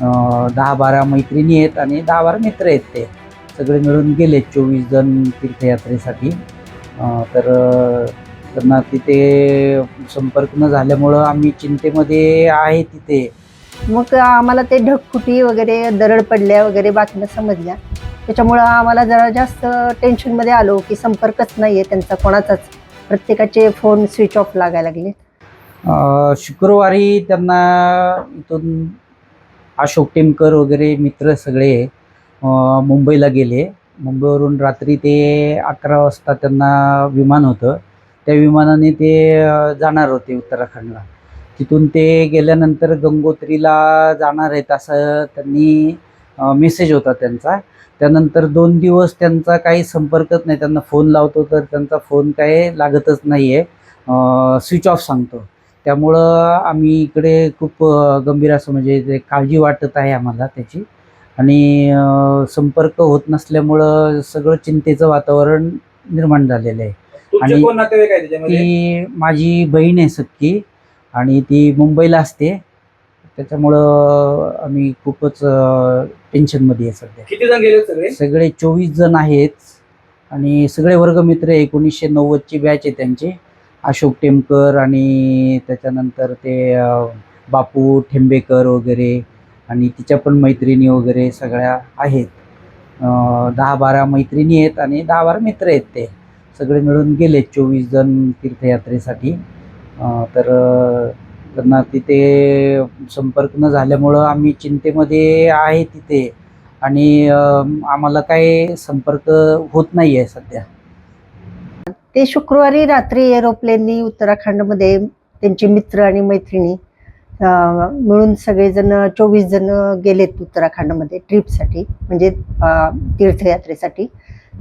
दहा बारा मैत्रिणी आहेत आणि दहा बारा मित्र आहेत ते. सगळे मिळून गेले चोवीस जण तीर्थयात्रेसाठी. तर त्यांना तिथे संपर्क न झाल्यामुळं आम्ही चिंतेमध्ये आहे तिथे. मग आम्हाला ते ढगफुटी वगैरे दरड पडल्या वगैरे बातम्या समजल्या. त्याच्यामुळं आम्हाला जरा जास्त टेन्शनमध्ये आलो की संपर्कच नाही आहे त्यांचा कोणाचाच. प्रत्येकाचे फोन स्विच ऑफ लागायला लागले. शुक्रवारी त्यांना इथून अशोक टेमकर वगैरे मित्र सगळे मुंबईला गेले. मुंबईवरून रात्री ते अकरा वाजता त्यांना विमान होतं. त्या विमानाने ते जाणार होते उत्तराखंडला. तिथून ते गेल्यानंतर गंगोत्रीला जाणार आहेत असं त्यांनी मेसेज होता त्यांचा. त्यानंतर दोन दिवस त्यांचा काही संपर्कच नाही. त्यांना फोन लावतो तर त्यांचा फोन काय लागतच नाही आहे स्विच ऑफ सांगतो. त्यामुळं आम्ही इकडे खूप गंभीर असं म्हणजे काळजी वाटत आहे आम्हाला त्याची. आणि संपर्क होत नसल्यामुळं सगळं चिंतेचं वातावरण निर्माण झालेलं आहे. आणि ती माझी बहीण आहे सक्की आणि ती मुंबईला असते. त्याच्यामुळं आम्ही खूपच टेन्शनमध्ये आहे सध्या. किती जण गेले सगळे? सगळे चोवीस जण आहेत आणि सगळे वर्गमित्र एकोणीसशे नव्वदची बॅच आहे त्यांची. अशोक टेमकर आणि त्याच्यानंतर ते बापू ठेंबेकर वगैरे आणि तिच्या पण मैत्रिणी वगैरे सगळ्या आहेत. दहा बारा मैत्रिणी आहेत आणि दहा बारा मित्र आहेत ते. सगळे मिळून गेले चोवीस जण तीर्थयात्रेसाठी. तर त्यांना तिथे संपर्क न झाल्यामुळं आम्ही चिंतेमध्ये आहे तिथे. आणि आम्हाला काय संपर्क होत नाही आहे सध्या. ते शुक्रवारी रात्री एरोप्लेननी उत्तराखंडमध्ये त्यांचे मित्र आणि मैत्रिणी मिळून सगळेजण चोवीस जण गेलेत उत्तराखंडमध्ये ट्रिपसाठी म्हणजे तीर्थयात्रेसाठी.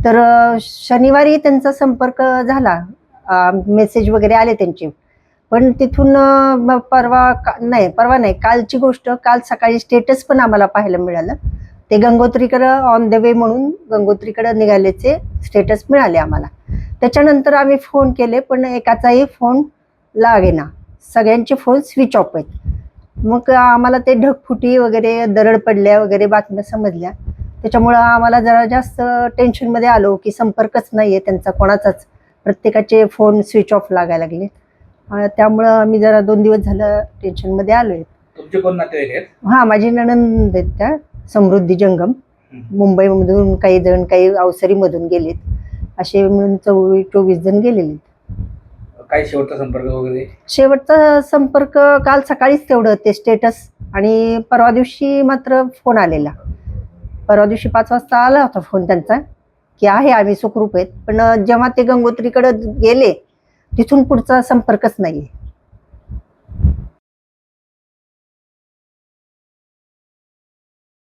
तर शनिवारी त्यांचा संपर्क झाला. मेसेज वगैरे आले त्यांचे. पण तिथून मग परवा का- नाही परवा नाही कालची गोष्ट काल सकाळी स्टेटस पण आम्हाला पाहायला मिळालं. ते गंगोत्रीकडं ऑन द वे म्हणून गंगोत्रीकडं निघाल्याचे स्टेटस मिळाले आम्हाला. त्याच्यानंतर आम्ही फोन केले पण एकाचाही फोन लागेना. सगळ्यांचे फोन स्विच ऑफ आहेत. मग आम्हाला ते ढगफुटी वगैरे दरड पडल्या वगैरे बातम्या समजल्या. त्याच्यामुळं आम्हाला जरा जास्त टेन्शनमध्ये आलो की संपर्कच नाही आहे त्यांचा कोणाचाच. प्रत्येकाचे फोन स्विच ऑफ लागायला लागले त्यामुळं आम्ही जरा दोन दिवस झालं टेन्शनमध्ये आलो आहे तुमचे कोण नातेवाईक आहेत? हां माझी नणंद आहेत त्या समृद्धी जंगम. मुंबईमधून काही जण काही अवसरीमधून गेलेत. असे मिळून चोवीस चोवीस जण गेलेले काय शेवटचा संपर्क वगैरे? शेवटचा संपर्क काल सकाळीच तेवढं ते स्टेटस आणि परवा दिवशी मात्र फोन आलेला. परवा दिवशी पाच वाजता आला होता फोन त्यांचा की आहे आम्ही सुखरूप आहेत. पण जेव्हा ते गंगोत्रीकडे गेले तिथून पुढचा संपर्कच नाही